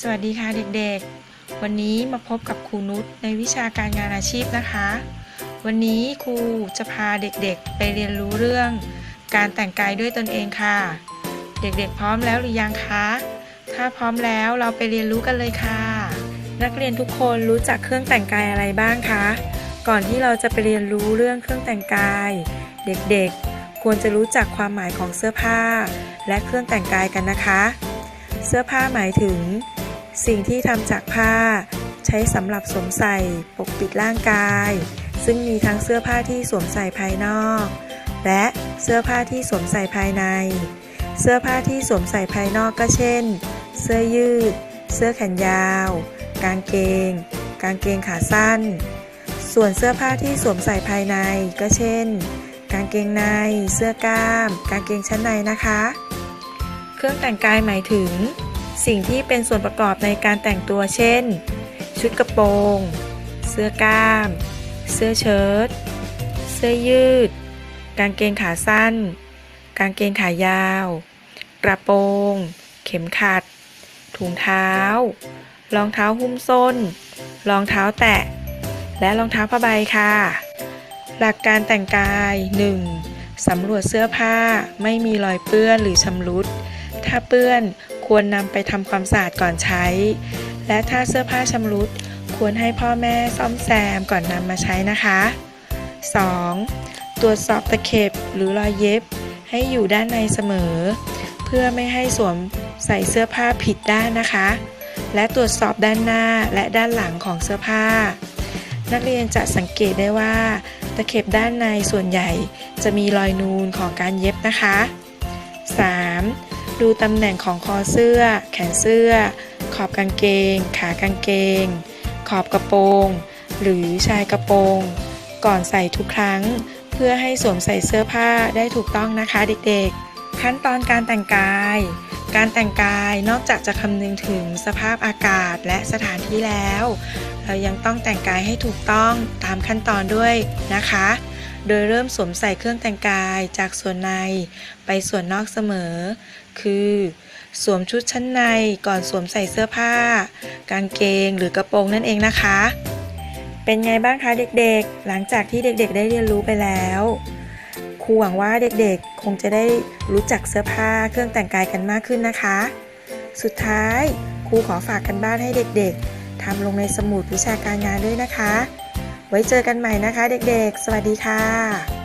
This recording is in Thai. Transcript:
สวัสดีค่ะเด็กๆ วันนี้มาพบกับครูนุชในวิชาการงานอาชีพนะคะ วันนี้ครูจะพาเด็กๆไปเรียนรู้เรื่อง การแต่งกายด้วยตนเองค่ะ เด็กๆพร้อมแล้วหรือยังคะ ถ้าพร้อมแล้วเราไปเรียนรู้กันเลยค่ะ นักเรียนทุกคนรู้จักเครื่องแต่งกายอะไรบ้างคะ ก่อนที่เราจะไปเรียนรู้เรื่องเครื่องแต่งกาย เด็กๆ ควรจะรู้จักความหมายของเสื้อผ้า และเครื่องแต่งกายกันนะคะ เสื้อผ้าหมายถึง สิ่งที่ทำจากผ้า ใช้สำหรับสวมใส่ปกปิดร่างกาย ซึ่งมีทั้งเสื้อผ้าที่สวมใส่ภายนอก และเสื้อผ้าที่สวมใส่ภายใน เสื้อผ้าที่สวมใส่ภายนอกก็เช่น เสื้อยืด เสื้อแขนยาว กางเกง กางเกงขาสั้น ส่วนเสื้อผ้าที่สวมใส่ภายในก็เช่น กางเกงใน เสื้อกล้าม กางเกงชั้นในนะคะ เครื่องแต่งกายหมายถึง สิ่งที่เป็นส่วนประกอบในการแต่งตัวเช่น ชุดกระโปรง เสื้อกล้าม เสื้อเชิ้ต เสื้อยืด กางเกงขาสั้น กางเกงขายาว กระโปรง เข็มขัด ถุงเท้า รองเท้าหุ้มส้น รองเท้าแตะ และรองเท้าผ้าใบค่ะ หลักการแต่งกาย 1. สำรวจเสื้อผ้าไม่มีรอยเปื้อนหรือชำรุด ถ้าเปื้อน ควรนำไปทำความสะอาดก่อนใช้ และถ้าเสื้อผ้าชำรุด ควรให้พ่อแม่ซ่อมแซมก่อนนำมาใช้นะคะ 2. ตรวจสอบตะเข็บหรือรอยเย็บ ให้อยู่ด้านในเสมอ เพื่อไม่ให้สวมใส่เสื้อผ้าผิดด้านนะคะ และตรวจสอบด้านหน้าและด้านหลังของเสื้อผ้า นักเรียนจะสังเกตได้ว่า ตะเข็บด้านในส่วนใหญ่จะมีรอยนูนของการเย็บนะคะ 3. ดูตำแหน่งของคอเสื้อ แขนเสื้อ ขอบกางเกง ขากางเกง ขอบกระโปรง หรือชายกระโปรง ก่อนใส่ทุกครั้ง เพื่อให้สวมใส่เสื้อผ้าได้ถูกต้องนะคะเด็กๆ ขั้นตอนการแต่งกาย การแต่งกายนอกจากจะคำนึงถึงสภาพอากาศและสถานที่แล้ว เรายังต้องแต่งกายให้ถูกต้องตามขั้นตอนด้วยนะคะ โดยเริ่มสวมใส่เครื่องแต่งกายจากส่วนในไปส่วนนอกเสมอ คือ สวมชุดชั้นในก่อนสวมใส่เสื้อผ้า กางเกงหรือกระโปรงนั่นเองนะคะ เป็นไงบ้างคะเด็กๆ หลังจากที่เด็กๆ ได้เรียนรู้ไปแล้วครูหวังว่าเด็กๆ คงจะได้รู้จักเสื้อผ้าเครื่องแต่งกายกันมากขึ้นนะคะ สุดท้ายครูขอฝากกันบ้านให้เด็กๆทำลงในสมุดวิชาการงานด้วยนะคะ ไว้เจอกันใหม่นะคะเด็กๆ สวัสดีค่ะ